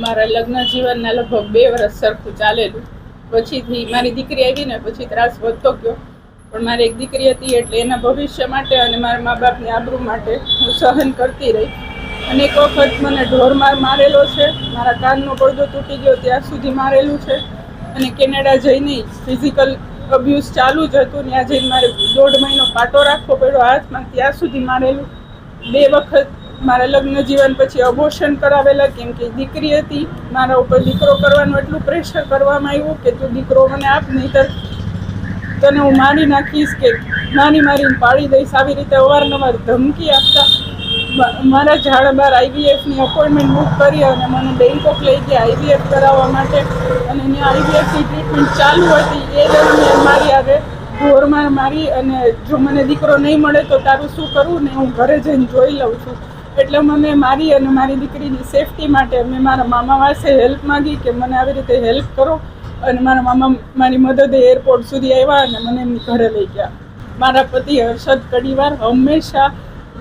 મારા લગ્ન જીવનના લગભગ બે વર્ષ સરખું ચાલેલું. પછીથી મારી દીકરી આવી ને પછી ત્રાસ વધતો ગયો. પણ મારી એક દીકરી હતી એટલે એના ભવિષ્ય માટે અને મારા મા બાપની આબરૂ માટે હું સહન કરતી રહી. અને એક વખત મને ઢોરમાર મારેલો છે. મારા કાનનો પડદો તૂટી ગયો ત્યાં સુધી મારેલું છે. અને કેનેડા જઈને ફિઝિકલ અબ્યુઝ ચાલુ જ હતું. ત્યાં જઈને મારે દોઢ મહિનો પાટો રાખવો પડ્યો. હાથમાં ત્યાં સુધી મારેલું. બે વખત મારા લગ્ન જીવન પછી અબોર્શન કરાવેલા, કેમ કે દીકરી હતી, મારા ઉપર દીકરો કરવાનું એટલું પ્રેશર કરવામાં આવ્યું કે તું દીકરો મને આપ, નહીતર તને હું મારી નાખીશ કે નાની મારીને પાડી દઈશ. આવી રીતે અવારનવાર ધમકી આપતા મારા ઝાડ બાર આઈવીએફની અપોઇન્ટમેન્ટ બુક કરી અને મને બેંકોક લઈ ગયા આઈવીએફ કરાવવા માટે. અને એની આઈવીએફની ટ્રીટમેન્ટ ચાલુ હતી. એ દરમિયાન મારી આવે ઢોરમાં મારી અને જો મને દીકરો નહીં મળે તો તારું શું કરવું ને હું ઘરે જઈને જોઈ લઉં છું. એટલે મને મારી અને મારી દીકરીની સેફટી માટે મેં મારા મામા પાસે હેલ્પ માગી કે મને આવી રીતે હેલ્પ કરો અને મારા મામા મારી મદદે એરપોર્ટ સુધી આવ્યા અને મને એમની ઘરે લઈ ગયા. મારા પતિ હર્ષદ કડીવાર હંમેશા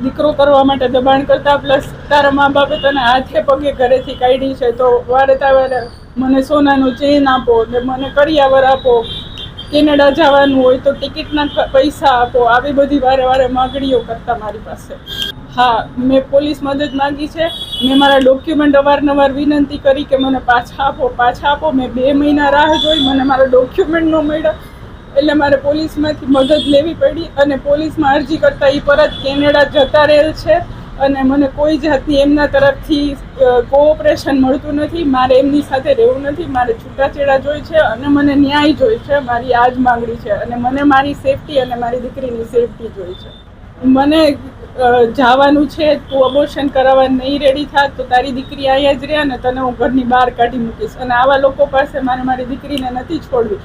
દીકરો કરવા માટે દબાણ કરતા પ્લસ તારા મા બાપે તને હાથે પગે ઘરેથી કાઢી છે તો વારે તારે મને સોનાનું ચેન આપો ને મને કરિયાવર આપો, કેનેડા જવાનું હોય તો ટિકિટના પૈસા આપો, આવી બધી વારે વારે માગણીઓ કરતા મારી પાસે. હા, મેં પોલીસ મદદ માંગી છે. મેં મારા ડોક્યુમેન્ટ અવારનવાર વિનંતી કરી કે મને પાછા આપો પાછા આપો. મેં બે મહિના રાહ જોઈ, મને મારા ડોક્યુમેન્ટ ન મળ્યા. એટલે મારે પોલીસમાંથી મદદ લેવી પડી અને પોલીસમાં અરજી કરતાં એ પરત કેનેડા જતા રહેલ છે અને મને કોઈ જાતની એમના તરફથી કોઓપરેશન મળતું નથી. મારે એમની સાથે રહેવું નથી. મારે છૂટાછેડા જોઈ છે અને મને ન્યાય જોઈ છે. મારી આ જ માંગણી છે અને મને મારી સેફટી અને મારી દીકરીની સેફટી જોઈ છે. મને જવાનું છે, તું અબોર્શન કરાવવા નહીં રેડી થા, તો તારી દીકરી અહીંયા જ રહે અને તને હું ઘરની બહાર કાઢી મૂકીશ. અને આવા લોકો પાસે મારે મારી દીકરીને નથી છોડવી.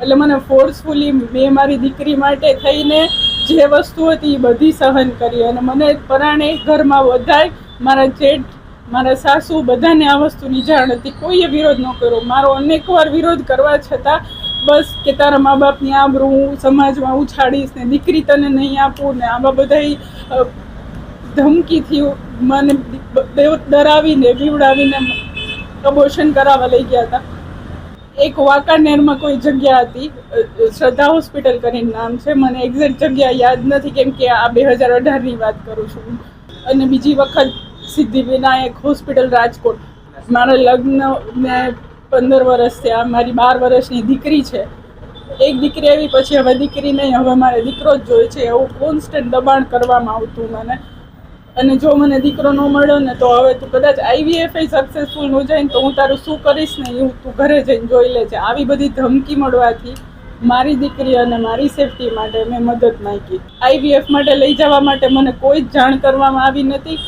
એટલે મને ફોર્સફુલી મેં મારી દીકરી માટે થઈને જે વસ્તુ હતી એ બધી સહન કરી. અને મને પરાણે ઘરમાં બધાય મારા જેઠ, મારા સાસુ બધાને આ વસ્તુની જાણ હતી. કોઈએ વિરોધ ન કર્યો. મારો અનેકવાર વિરોધ કરવા છતાં બસ કે તારા મા બાપની આબરૂ હું સમાજમાં ઉછાડીશ ને દીકરી તને નહીં આપું ને આવા બધા ધમકીથી મને ડરાવીને બીવડાવીને અબોર્શન કરાવવા લઈ ગયા હતા. એક વાંકાનેરમાં કોઈ જગ્યા હતી શ્રદ્ધા હોસ્પિટલ કરીને નામ છે, મને એક્ઝેક્ટ જગ્યા યાદ નથી કેમ કે આ બે હજાર અઢારની વાત કરું છું અને બીજી વખત સિદ્ધિ વિનાયક હોસ્પિટલ રાજકોટ. મારા લગ્ન ને પંદર વર્ષ થયા મારી બાર વર્ષની દીકરી છે. એક દીકરી આવી, પછી હવે દીકરી નહીં, હવે મારે દીકરો જ જોઈએ છે, એવું કોન્સ્ટન્ટ દબાણ કરવામાં આવતું મને. અને જો મને દીકરો ન મળ્યો ને, તો હવે તું કદાચ આઈવીએફ સક્સેસફુલ ન જાય ને, તો હું તારું શું કરીશ ને, એવું તું ઘરે જઈને જોઈ લેજે આવી બધી ધમકી મળવાથી મારી દીકરી અને મારી સેફટી માટે મેં મદદ માંગી. આઈવીએફ માટે લઈ જવા માટે મને કોઈ જ જાણ કરવામાં આવી નથી.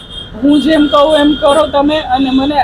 હું જેમ કહું એમ કરો તમે અને મને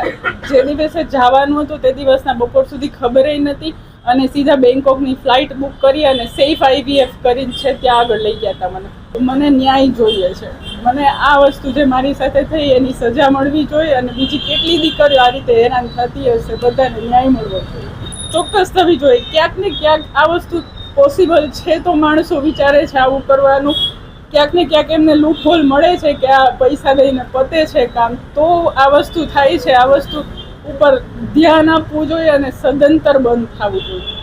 જે દિવસે જવાનું હતું તે દિવસના બપોર સુધી ખબર નથી અને સીધા બેંકોકની ફ્લાઇટ બુક કરી અને સેફ આઈવીએફ કરીને છે ત્યાં આગળ લઈ ગયા હતા મને. મને ન્યાય જોઈએ છે. મને આ વસ્તુ જે મારી સાથે થઈ એની સજા મળવી જોઈએ અને બીજી કેટલી દીકરીઓ આ રીતે હેરાન થતી હશે બધાને ન્યાય મળવો જોઈએ. ચોક્કસ થવી જોઈએ. ક્યાંક ને ક્યાંક આ વસ્તુ પોસિબલ છે તો માણસો વિચારે છે આવું કરવાનું. ક્યાંક ને ક્યાંક એમને લૂપહોલ મળે છે કે આ પૈસા લઈને પતે છે કામ, તો આ વસ્તુ થાય છે. આ વસ્તુ ઉપર ધ્યાન આપવું જોઈએ અને સદંતર બંધ થવું જોઈએ.